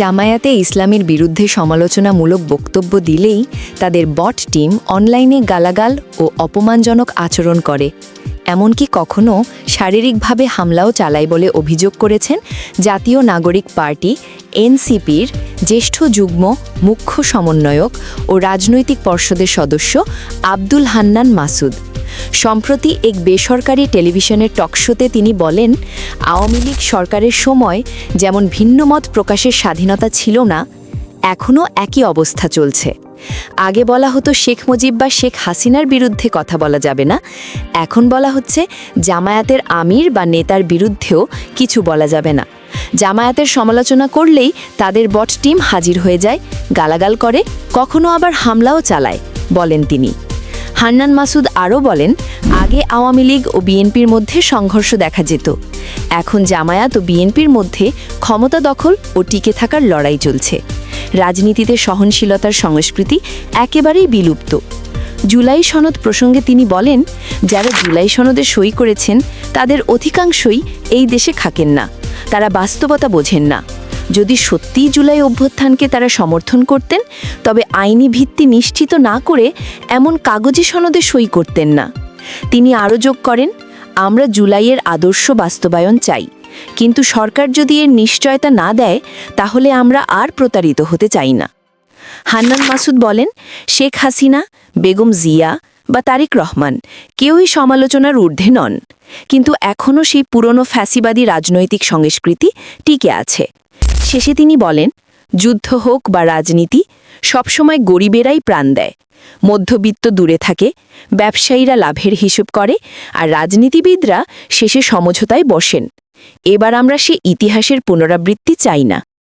জামায়াতে ইসলামের বিরুদ্ধে সমালোচনামূলক বক্তব্য দিলেই তাদের বট টিম অনলাইনে গালাগাল ও অপমানজনক আচরণ করে। এমনকি কখনও শারীরিকভাবে হামলাও চালায় বলে অভিযোগ করেছেন জাতীয় নাগরিক পার্টি এনসিপির জ্যেষ্ঠ যুগ্ম মুখ্য সমন্বয়ক ও রাজনৈতিক পর্ষদের সদস্য আব্দুল হান্নান মাসুদ। সম্প্রতি এক বেসরকারি টেলিভিশনের টকশোতে তিনি বলেন, আওয়ামী লীগ সরকারের সময় যেমন ভিন্নমত প্রকাশের স্বাধীনতা ছিল না, এখনও একই অবস্থা চলছে। আগে বলা হতো শেখ মুজিব বা শেখ হাসিনার বিরুদ্ধে কথা বলা যাবে না, এখন বলা হচ্ছে জামায়াতের আমির বা নেতার বিরুদ্ধেও কিছু বলা যাবে না। জামায়াতের সমালোচনা করলেই তাদের বট টিম হাজির হয়ে যায়, গালাগাল করে, কখনো আবার হামলাও চালায়, বলেন তিনি। হান্নান মাসুদ আরও বলেন, আগে আওয়ামী লীগ ও বিএনপির মধ্যে সংঘর্ষ দেখা যেত। এখন জামায়াত ও বিএনপির মধ্যে ক্ষমতা দখল ও টিকে থাকার লড়াই চলছে। রাজনীতিতে সহনশীলতার সংস্কৃতি একেবারেই বিলুপ্ত। জুলাই সনদ প্রসঙ্গে তিনি বলেন, যারা জুলাই সনদে সই করেছেন, তাদের অধিকাংশই এই দেশে থাকেন না। তারা বাস্তবতা বোঝেন না। যদি সত্যিই জুলাই অভ্যুত্থানকে তারা সমর্থন করতেন, তবে আইনি ভিত্তি নিশ্চিত না করে এমন কাগজে সনদে সই করতেন না। তিনি আরও যোগ করেন, আমরা জুলাইয়ের আদর্শ বাস্তবায়ন চাই, কিন্তু সরকার যদি এর নিশ্চয়তা না দেয়, তাহলে আমরা আর প্রতারিত হতে চাই না। হান্নান মাসুদ বলেন, শেখ হাসিনা, বেগম জিয়া বা তারিক রহমান কেউই সমালোচনার ঊর্ধ্বে নন, কিন্তু এখনও সেই পুরনো ফ্যাসিবাদী রাজনৈতিক সংস্কৃতি টিকে আছে। শেষে তিনি বলেন, যুদ্ধ হোক বা রাজনীতি, সবসময় গরিবেরাই প্রাণ দেয়। মধ্যবিত্ত দূরে থাকে, ব্যবসায়ীরা লাভের হিসেব করে আর রাজনীতিবিদরা শেষে সমঝোতায় বসেন। এবার আমরা সে ইতিহাসের পুনরাবৃত্তি চাই না।